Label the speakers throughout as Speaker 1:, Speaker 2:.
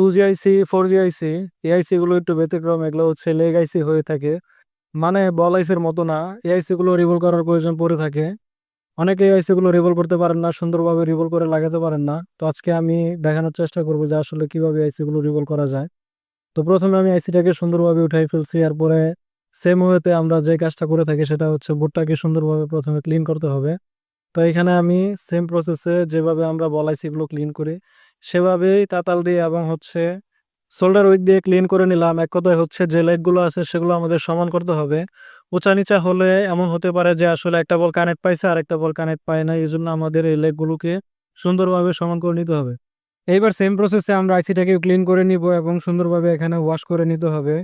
Speaker 1: Two জি আইসি, four G আইসি এই আইসিগুলো একটু ব্যতিক্রম, এগুলো হচ্ছে লেগ আইসি হয়ে থাকে। মানে বল আইসির মতো না এই আইসিগুলো রিভল করার প্রয়োজন পড়ে থাকে। অনেকে এই আইসিগুলো রিভল করতে পারেন না, সুন্দরভাবে রিভল করে লাগাতে পারেন না। তো আজকে আমি দেখানোর চেষ্টা করব যে আসলে কীভাবে আইসিগুলো রিভল করা যায়। তো প্রথমে আমি আইসিটাকে সুন্দরভাবে উঠাই ফেলছি, এরপরে সেম ওয়েতে আমরা যে কাজটা করে থাকি সেটা হচ্ছে বোর্ডটাকে সুন্দরভাবে প্রথমে ক্লিন করতে হবে। তো এখানে আমি সেম প্রসেসে যেভাবে আমরা বল আইসিগুলো ক্লিন করি, সেভাবেই তাতাল দিয়ে এবং হচ্ছে শোল্ডার উইক দিয়ে ক্লিন করে নিলাম। এক কথায় হচ্ছে যে লেগগুলো আছে সেগুলো আমাদের সমান করতে হবে। উঁচা নিচা হলে এমন হতে পারে যে আসলে একটা বল কানেক্ট পাইছে আর একটা বল কানেক্ট পায় না এই জন্য আমাদের এই লেগগুলোকে সুন্দরভাবে সমান করে নিতে হবে। এইবার সেম প্রসেসে আমরা আইসিটাকে ক্লিন করে নিব এবং সুন্দরভাবে এখানে ওয়াশ করে নিতে হবে।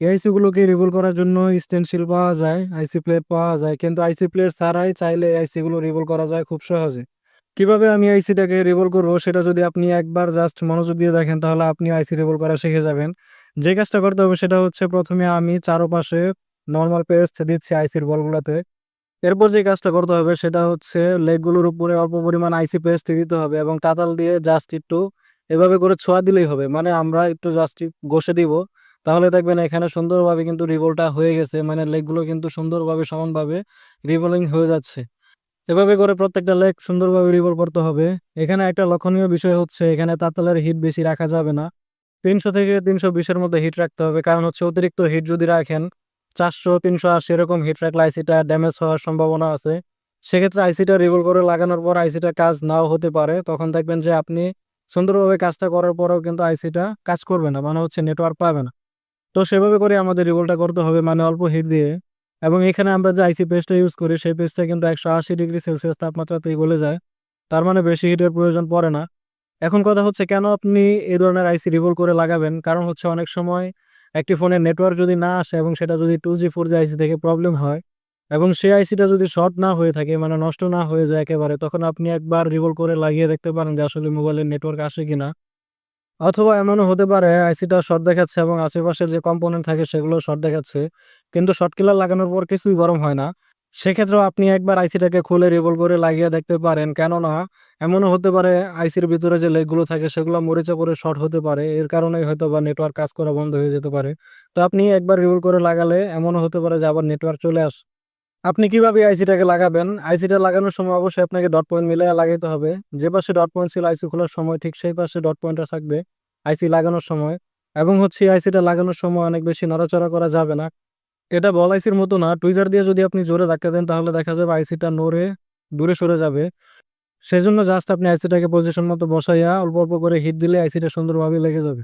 Speaker 1: এই আইসিগুলোকে রিভল করার জন্য স্টেনশিল পাওয়া যায় আইসি প্লেট পাওয়া যায়, কিন্তু আইসি প্লেট ছাড়াই চাইলে আইসিগুলো রিভল করা যায় খুব সহজে। কীভাবে আমি আইসিটাকে রিভল করব সেটা যদি আপনি একবার জাস্ট মনোযোগ দিয়ে দেখেন, তাহলে আপনি আইসি রিভল করা শিখে যাবেন। যে কাজটা করতে হবে সেটা হচ্ছে প্রথমে আমি চারপাশে নর্মাল পেস্ট দিচ্ছি আইসির বলগুলোতে এরপর যে কাজটা করতে হবে সেটা হচ্ছে লেগগুলোর উপরে অল্প পরিমাণ আইসি পেস্ট দিতে হবে এবং তাতাল দিয়ে জাস্ট একটু এভাবে করে ছোঁয়া দিলেই হবে। মানে আমরা একটু জাস্ট ঘষে দিব। তাহলে দেখবেন এখানে সুন্দরভাবে কিন্তু রিভলটা হয়ে গেছে মানে লেগগুলো কিন্তু সুন্দরভাবে সমানভাবে রিভলিং হয়ে যাচ্ছে। এভাবে করে প্রত্যেকটা লেগ সুন্দরভাবে রিভল করতে হবে। এখানে একটা লক্ষণীয় বিষয় হচ্ছে, এখানে তাতালের হিট বেশি রাখা যাবে না। তিনশো থেকে তিনশো বিশের মধ্যে হিট রাখতে হবে, কারণ হচ্ছে অতিরিক্ত হিট যদি রাখেন, চারশো, তিনশো আশি এরকম হিট রাখলে আইসিটা ড্যামেজ হওয়ার সম্ভাবনা আছে। সেক্ষেত্রে আইসিটা রিভল করে লাগানোর পর আইসিটা কাজ নাও হতে পারে। তখন দেখবেন যে আপনি সুন্দরভাবে কাজটা করার পরেও কিন্তু আইসিটা কাজ করবে না মানে হচ্ছে নেটওয়ার্ক পাবে না। তো সেভাবে করে আমাদের রিভলটা করতে হবে মানে অল্প হিট দিয়ে। এবং এখানে আমরা যে আইসি পেস্টটা ইউজ করি, সেই পেস্টটা কিন্তু একশো আশি ডিগ্রি সেলসিয়াস তাপমাত্রাতেই গলে যায়। তার মানে বেশি হিটের প্রয়োজন পড়ে না। এখন কথা হচ্ছে, কেন আপনি এই ধরনের আইসি রিভল করে লাগাবেন? কারণ হচ্ছে অনেক সময় একটি ফোনের নেটওয়ার্ক যদি না আসে এবং সেটা যদি টু জি ফোর জি আইসি থেকে প্রবলেম হয়, এবং সেই আইসিটা যদি শর্ট না হয়ে থাকে মানে নষ্ট না হয়ে যায় একেবারে, তখন আপনি একবার রিভল করে লাগিয়ে দেখতে পারেন যে আসলে মোবাইলের নেটওয়ার্ক আসে কিনা। অথবা এমনও হতে পারে, আইসিটা শর্ট দেখাচ্ছে এবং আশেপাশের যে কম্পোনেন্ট থাকে সেগুলো শর্ট দেখাচ্ছে, কিন্তু শর্ট কিলার লাগানোর পর কিছুই গরম হয় না। সেক্ষেত্রেও আপনি একবার আইসিটাকে খুলে রিভল করে লাগিয়ে দেখতে পারেন, কেননা এমনও হতে পারে আইসির ভিতরে যে লেগগুলো থাকে সেগুলো মরিচা করে শর্ট হতে পারে, এর কারণেই হয়তো বা নেটওয়ার্ক কাজ করা বন্ধ হয়ে যেতে পারে। তো আপনি একবার রিভল করে লাগালে এমনও হতে পারে যে আবার নেটওয়ার্ক চলে আস আপনি কীভাবে আইসিটাকে লাগাবেন? আইসিটা লাগানোর সময় অবশ্যই আপনাকে ডট পয়েন্ট মিলিয়ে লাগাইতে হবে। যে পাশে ডট পয়েন্ট ছিল আইসি খোলার সময়, ঠিক সেই পাশে ডট পয়েন্টটা থাকবে আইসি লাগানোর সময়। এবং হচ্ছে আইসিটা লাগানোর সময় অনেক বেশি নড়াচড়া করা যাবে না। এটা বল আইসির মতো না। টুইজার দিয়ে যদি আপনি জোরে ধাক্কা দেন, তাহলে দেখা যাবে আইসিটা নড়ে দূরে সরে যাবে। সেজন্য জাস্ট আপনি আইসিটাকে পজিশন মতো বসাইয়া অল্প অল্প করে হিট দিলে আইসিটা সুন্দরভাবে লেগে যাবে।